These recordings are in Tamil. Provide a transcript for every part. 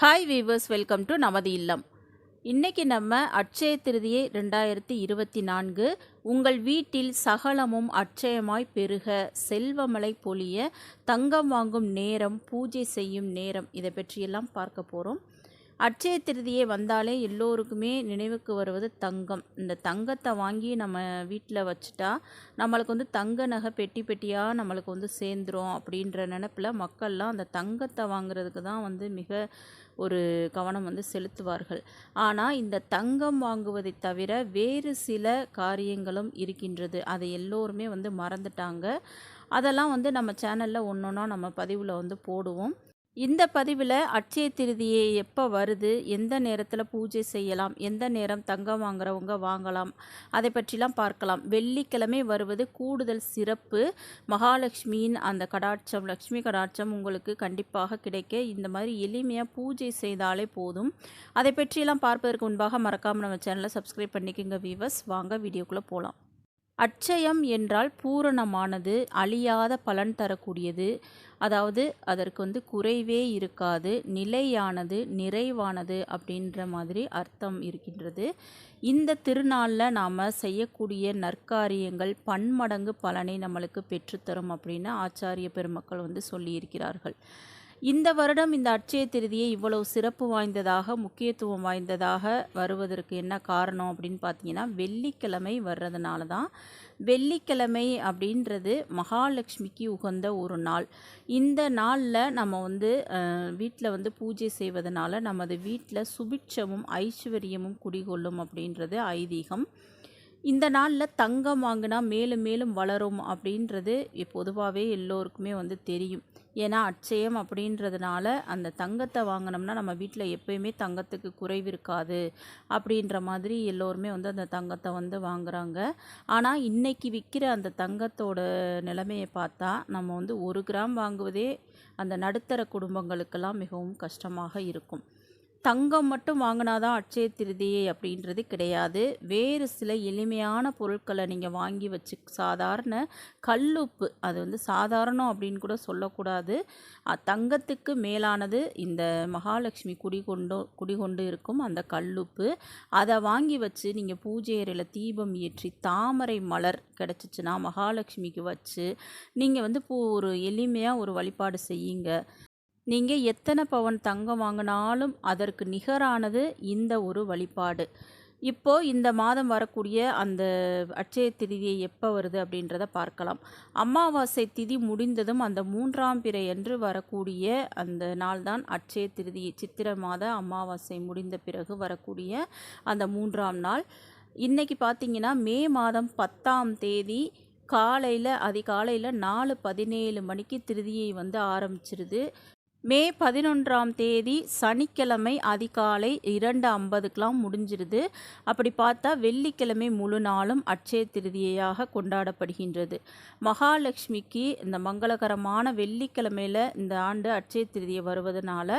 ஹாய் வீவர்ஸ் வெல்கம் டு நமது இல்லம். இன்னைக்கு நம்ம அட்சய திருதியை ரெண்டாயிரத்தி இருபத்தி நான்கு உங்கள் வீட்டில் சகலமும் அட்சயமாய் பெருக செல்வமலை பொழிய தங்கம் வாங்கும் நேரம் பூஜை செய்யும் நேரம் இதை பற்றியெல்லாம் பார்க்க போகிறோம் அட்சய திருதியை வந்தாலே எல்லோருக்குமே நினைவுக்கு வருவது தங்கம். இந்த தங்கத்தை வாங்கி நம்ம வீட்டில் வச்சுட்டா நம்மளுக்கு வந்து தங்க நகை பெட்டி பெட்டியாக நம்மளுக்கு வந்து சேர்ந்துரும் அப்படின்ற நினப்பில் மக்கள்லாம் அந்த தங்கத்தை வாங்குறதுக்கு தான் வந்து மிக ஒரு கவனம் வந்து செலுத்துவார்கள். ஆனால் இந்த தங்கம் வாங்குவதை தவிர வேறு சில காரியங்களும் இருக்கின்றது. அதை எல்லோருமே வந்து மறந்துட்டாங்க. அதெல்லாம் வந்து நம்ம சேனலில் ஒன்று ஒன்றா நம்ம பதிவில் வந்து போடுவோம். இந்த பதிவில் அட்சய திருதியை எப்போ வருது? எந்த நேரத்தில் பூஜை செய்யலாம்? எந்த நேரம் தங்கம் வாங்குறவங்க வாங்கலாம்? அதை பற்றிலாம் பார்க்கலாம். வெள்ளிக்கிழமை வருவது கூடுதல் சிறப்பு. மகாலட்சுமியின் அந்த கடாட்சம் லக்ஷ்மி கடாட்சம் உங்களுக்கு கண்டிப்பாக கிடைக்க இந்த மாதிரி எளிமையாக பூஜை செய்தாலே போதும். அதை பற்றியெல்லாம் பார்ப்பதற்கு முன்பாக மறக்காமல் நம்ம சேனலை சப்ஸ்கிரைப் பண்ணிக்கோங்க வீவர்ஸ் வாங்க வீடியோக்குள்ளே போகலாம் அட்சயம் என்றால் பூரணமானது அழியாத பலன் தரக்கூடியது. அதாவது அதற்கு வந்து குறைவே இருக்காது நிலையானது நிறைவானது அப்படின்ற மாதிரி அர்த்தம் இருக்கின்றது. இந்த திருநாளில் நாம் செய்யக்கூடிய நற்காரியங்கள் பன்மடங்கு பலனை நம்மளுக்கு பெற்றுத்தரும் அப்படின்னு ஆச்சாரிய பெருமக்கள் வந்து சொல்லியிருக்கிறார்கள். இந்த வருடம் இந்த அட்சய திருதியை இவ்வளவு சிறப்பு வாய்ந்ததாக முக்கியத்துவம் வாய்ந்ததாக வருவதற்கு என்ன காரணம் அப்படின்னு பார்த்தீங்கன்னா வெள்ளிக்கிழமை வர்றதுனால தான். வெள்ளிக்கிழமை அப்படின்றது மகாலட்சுமிக்கு உகந்த ஒரு நாள். இந்த நாளில் நம்ம வந்து வீட்டில் வந்து பூஜை செய்வதனால நமது வீட்டில் சுபிட்சமும் ஐஸ்வர்யமும் குடிகொள்ளும் அப்படின்றது ஐதீகம். இந்த நாளில் தங்கம் வாங்கினா மேலும் மேலும் வளரும் அப்படின்றது பொதுவாகவே எல்லோருக்குமே வந்து தெரியும். ஏன்னா அட்சயம் அப்படின்றதுனால அந்த தங்கத்தை வாங்கினோம்னா நம்ம வீட்டில் எப்பயுமே தங்கத்துக்கு குறைவு இருக்காது அப்படின்ற மாதிரி எல்லோருமே வந்து அந்த தங்கத்தை வந்து வாங்குறாங்க. ஆனால் இன்றைக்கி விற்கிற அந்த தங்கத்தோட நிலைமையை பார்த்தா நம்ம வந்து ஒரு கிராம் வாங்குவதே அந்த நடுத்தர குடும்பங்களுக்கெல்லாம் மிகவும் கஷ்டமாக இருக்கும். தங்கம் மட்டும் வாங்கினாதான் அட்சய திருதியை அப்படின்றது கிடையாது. வேறு சில எளிமையான பொருட்களை நீங்கள் வாங்கி வச்சு சாதாரண கல்லுப்பு அது வந்து சாதாரணம் அப்படின்னு கூட சொல்லக்கூடாது. தங்கத்துக்கு மேலானது இந்த மகாலட்சுமி குடிகொண்டு குடிகொண்டு இருக்கும் அந்த கல்லுப்பு அதை வாங்கி வச்சு நீங்கள் பூஜை அறையில் தீபம் ஏற்றி தாமரை மலர் கிடச்சிச்சின்னா மகாலட்சுமிக்கு வச்சு நீங்கள் வந்து பூ ஒரு எளிமையாக ஒரு வழிபாடு செய்யுங்க. நீங்கள் எத்தனை பவன் தங்கம் வாங்கினாலும் அதற்கு நிகரானது இந்த ஒரு வழிபாடு. இப்போது இந்த மாதம் வரக்கூடிய அந்த அட்சய திதியை எப்போ வருது அப்படின்றத பார்க்கலாம். அமாவாசை திதி முடிந்ததும் அந்த மூன்றாம் பிறை என்று வரக்கூடிய அந்த நாள் தான் அட்சய திருதி சித்திர மாத அமாவாசை முடிந்த பிறகு வரக்கூடிய அந்த மூன்றாம் நாள். இன்றைக்கி பார்த்திங்கன்னா மே மாதம் பத்தாம் தேதி காலையில் அதிகாலையில் நாலு பதினேழு மணிக்கு திருதியை வந்து ஆரம்பிச்சிருது. மே பதினொன்றாம் தேதி சனிக்கிழமை அதிகாலை இரண்டு ஐம்பதுக்கெலாம் முடிஞ்சிருது. அப்படி பார்த்தா வெள்ளிக்கிழமை முழு நாளும் அட்சய திருதியாக கொண்டாடப்படுகின்றது. மகாலட்சுமிக்கு இந்த மங்களகரமான வெள்ளிக்கிழமையில் இந்த ஆண்டு அட்சய திருதியை வருவதனால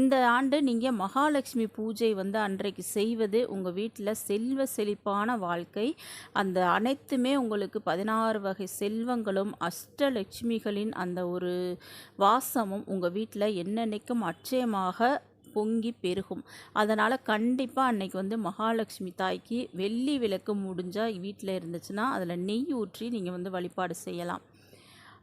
இந்த ஆண்டு நீங்கள் மகாலட்சுமி பூஜை வந்து அன்றைக்கு செய்வது உங்கள் வீட்டில் செல்வ செழிப்பான வாழ்க்கை. அந்த அனைத்துமே உங்களுக்கு பதினாறு வகை செல்வங்களும் அஷ்டலட்சுமிகளின் அந்த ஒரு வாசமும் உங்கள் வீட்டில் வீட்டில் என்னென்னைக்கும் அட்சயமாக பொங்கி பெருகும். அதனால் கண்டிப்பாக அன்னைக்கு வந்து மகாலட்சுமி தாய்க்கு வெள்ளி விளக்கு முடிஞ்சால் வீட்டில் இருந்துச்சுன்னா அதில் நெய் ஊற்றி நீங்கள் வந்து வழிபாடு செய்யலாம்.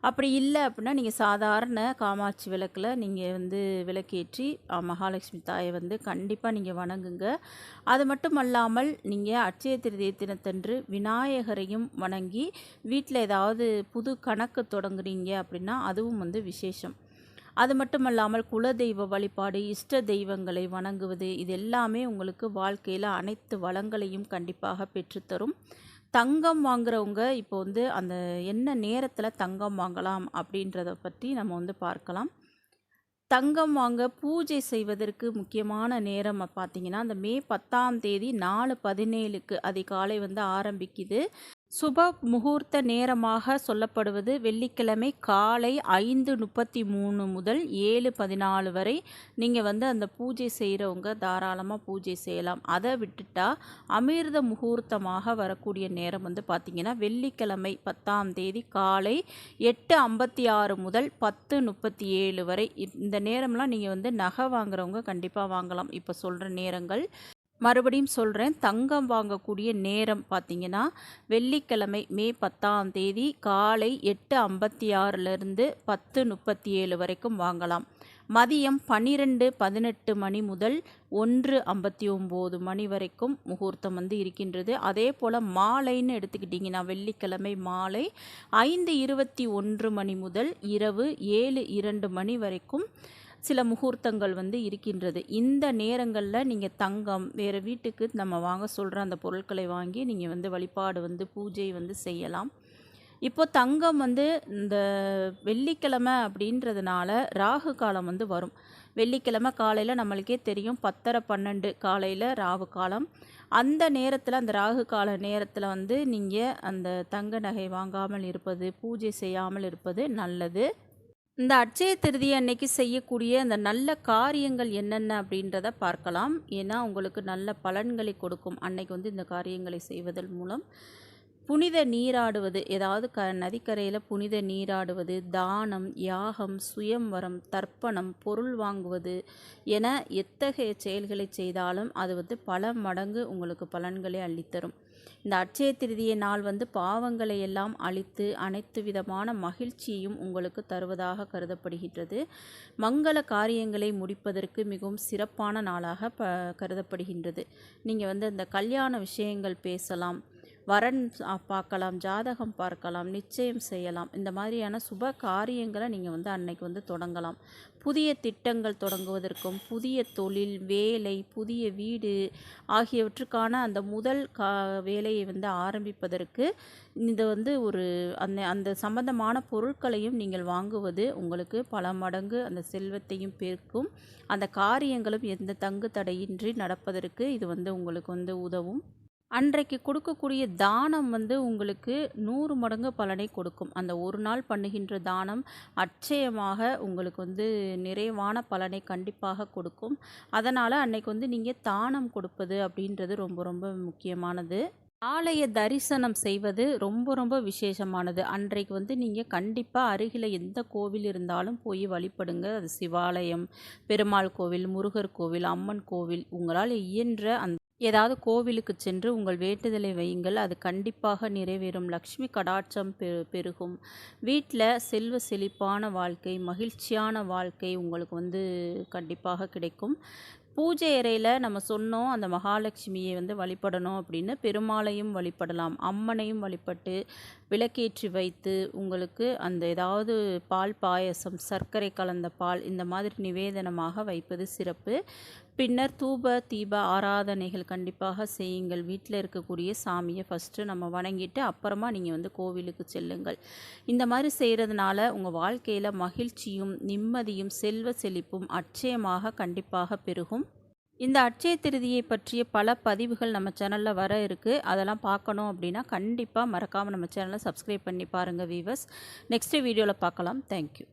அப்படி இல்லை அப்படின்னா நீங்கள் சாதாரண காமாட்சி விளக்கில் நீங்கள் வந்து விளக்கேற்றி மகாலட்சுமி தாயை வந்து கண்டிப்பாக நீங்கள் வணங்குங்க. அது மட்டும் அல்லாமல் நீங்கள் அட்சய திருதிய தினத்தன்று விநாயகரையும் வணங்கி வீட்டில் ஏதாவது புது கணக்கு தொடங்குறீங்க அப்படின்னா அதுவும் வந்து விசேஷம். அது மட்டுமல்லாமல் குலதெய்வ வழிபாடு இஷ்ட தெய்வங்களை வணங்குவது இது எல்லாமே உங்களுக்கு வாழ்க்கையில் அனைத்து வளங்களையும் கண்டிப்பாக பெற்றுத்தரும் தங்கம் வாங்குறவங்க இப்போ வந்து அந்த என்ன நேரத்தில் தங்கம் வாங்கலாம் அப்படின்றத பற்றி நம்ம வந்து பார்க்கலாம். தங்கம் வாங்க பூஜை செய்வதற்கு முக்கியமான நேரம் பார்த்தீங்கன்னா அந்த மே பத்தாம் தேதி நாலு பதினேழுக்கு அதிகாலை வந்து ஆரம்பிக்குது. சுப முகூர்த்த நேரமாக சொல்லப்படுவது வெள்ளிக்கிழமை காலை ஐந்து முப்பத்தி மூணு முதல் ஏழு பதினாலு வரை நீங்கள் வந்து அந்த பூஜை செய்கிறவங்க தாராளமாக பூஜை செய்யலாம். அதை விட்டுட்டா அமிர்த முகூர்த்தமாக வரக்கூடிய நேரம் வந்து பார்த்திங்கன்னா வெள்ளிக்கிழமை பத்தாம் தேதி காலை எட்டு ஐம்பத்தி ஆறு முதல் பத்து முப்பத்தி ஏழு வரை. இந்த நேரம்லாம் நீங்கள் வந்து நகை வாங்குறவங்க கண்டிப்பாக வாங்கலாம். இப்போ சொல்கிற நேரங்கள் மறுபடியும் சொல்கிறேன் தங்கம் வாங்கக்கூடிய நேரம் பார்த்தீங்கன்னா வெள்ளிக்கிழமை மே பத்தாம் தேதி காலை எட்டு ஐம்பத்தி ஆறுலேருந்து பத்து முப்பத்தி ஏழு வரைக்கும் வாங்கலாம். மதியம் பன்னிரெண்டு பதினெட்டு மணி முதல் ஒன்று ஐம்பத்தி ஒம்பது மணி வரைக்கும் முகூர்த்தம் வந்து இருக்கின்றது. அதே போல் மாலைன்னு எடுத்துக்கிட்டிங்கன்னா வெள்ளிக்கிழமை மாலை ஐந்து இருபத்தி ஒன்று மணி முதல் இரவு ஏழு இரண்டு மணி வரைக்கும் சில முகூர்த்தங்கள் வந்து இருக்கின்றது. இந்த நேரங்களில் நீங்கள் தங்கம் வேறு வீட்டுக்கு நம்ம வாங்க சொல்கிற அந்த பொருட்களை வாங்கி நீங்கள் வந்து வழிபாடு வந்து பூஜை வந்து செய்யலாம். இப்போ தங்கம் வந்து இந்த வெள்ளிக்கிழமை அப்படின்றதுனால ராகு காலம் வந்து வரும். வெள்ளிக்கிழமை காலையில் நம்மளுக்கே தெரியும் பத்தரை பன்னெண்டு காலையில் ராகு காலம். அந்த நேரத்தில் அந்த ராகு கால நேரத்தில் வந்து நீங்கள் அந்த தங்க நகை வாங்காமல் இருப்பது பூஜை செய்யாமல் இருப்பது நல்லது. இந்த அட்சய திருதி அன்னைக்கு செய்யக்கூடிய அந்த நல்ல காரியங்கள் என்னென்ன அப்படின்றத பார்க்கலாம். ஏன்னா உங்களுக்கு நல்ல பலன்களை கொடுக்கும் அன்னைக்கு வந்து இந்த காரியங்களை செய்வதன் மூலம். புனித நீராடுவது ஏதாவது க நதிக்கரையில் புனித நீராடுவது தானம் யாகம் சுயம்வரம் தர்ப்பணம் பொருள் வாங்குவது என எத்தகைய செயல்களை செய்தாலும் அது வந்து பல மடங்கு உங்களுக்கு பலன்களை அள்ளித்தரும். இந்த அட்சய திருதிய நாள் வந்து பாவங்களை எல்லாம் அழித்து அனைத்து விதமான மகிழ்ச்சியையும் உங்களுக்கு தருவதாக கருதப்படுகின்றது. மங்கள காரியங்களை முடிப்பதற்கு மிகவும் சிறப்பான நாளாக ப கருதப்படுகின்றது. நீங்கள் வந்து அந்த கல்யாண விஷயங்கள் பேசலாம். வரன் பார்க்கலாம் ஜாதகம் பார்க்கலாம் நிச்சயம் செய்யலாம். இந்த மாதிரியான சுப காரியங்களை நீங்கள் வந்து அன்னைக்கு வந்து தொடங்கலாம். புதிய திட்டங்கள் தொடங்குவதற்கும் புதிய தொழில் வேலை புதிய வீடு ஆகியவற்றுக்கான அந்த முதல் கா வேலையை வந்து ஆரம்பிப்பதற்கு இந்த வந்து ஒரு அந்த அந்த சம்பந்தமான பொருட்களையும் நீங்கள் வாங்குவது உங்களுக்கு பல மடங்கு அந்த செல்வத்தையும் பெருக்கும். அந்த காரியங்களும் எந்த தங்கு தடையின்றி நடப்பதற்கு இது வந்து உங்களுக்கு வந்து உதவும். அன்றைக்கு கொடுக்கக்கூடிய தானம் வந்து உங்களுக்கு நூறு மடங்கு பலனை கொடுக்கும். அந்த ஒரு நாள் பண்ணுகின்ற தானம் அச்சயமாக உங்களுக்கு வந்து நிறைவான பலனை கண்டிப்பாக கொடுக்கும். அதனால் அன்னைக்கு வந்து நீங்கள் தானம் கொடுப்பது அப்படின்றது ரொம்ப ரொம்ப முக்கியமானது. ஆலய தரிசனம் செய்வது ரொம்ப ரொம்ப விசேஷமானது. அன்றைக்கு வந்து நீங்கள் கண்டிப்பாக அருகில் எந்த கோவில் இருந்தாலும் போய் வழிபடுங்க. அது சிவாலயம் பெருமாள் கோவில் முருகர் கோவில் அம்மன் கோவில் உங்களால் இயன்ற அந்த ஏதாவது கோவிலுக்கு சென்று உங்கள் வேண்டுதலை வையுங்கள். அது கண்டிப்பாக நிறைவேறும். லக்ஷ்மி கடாட்சம் பெ பெருகும். வீட்டில் செல்வ செழிப்பான வாழ்க்கை மகிழ்ச்சியான வாழ்க்கை உங்களுக்கு வந்து கண்டிப்பாக கிடைக்கும். பூஜை அறையில் நம்ம சொன்னோம் அந்த மகாலட்சுமியை வந்து வழிபடணும் அப்படின்னு. பெருமாளையும் வழிபடலாம் அம்மனையும் வழிபட்டு விளக்கேற்றி வைத்து உங்களுக்கு அந்த ஏதாவது பால் பாயசம் சர்க்கரை கலந்த பால் இந்த மாதிரி நிவேதனமாக வைப்பது சிறப்பு. பின்னர் தூப தீப ஆராதனைகள் கண்டிப்பாக செய்யுங்கள். வீட்டில் இருக்கக்கூடிய சாமியை ஃபஸ்ட்டு நம்ம வணங்கிட்டு அப்புறமா நீங்கள் வந்து கோவிலுக்கு செல்லுங்கள். இந்த மாதிரி செய்கிறதுனால உங்கள் வாழ்க்கையில் மகிழ்ச்சியும் நிம்மதியும் செல்வ செழிப்பும் அட்சயமாக கண்டிப்பாக பெருகும். இந்த அட்சய திருதியை பற்றிய பல பதிவுகள் நம்ம சேனலில் வர இருக்குது அதெல்லாம் பார்க்கணும் அப்படின்னா கண்டிப்பாக மறக்காமல் நம்ம சேனலை சப்ஸ்கிரைப் பண்ணி பாருங்கள் வீவர்ஸ் நெக்ஸ்ட் வீடியோவில் பார்க்கலாம். தேங்க்யூ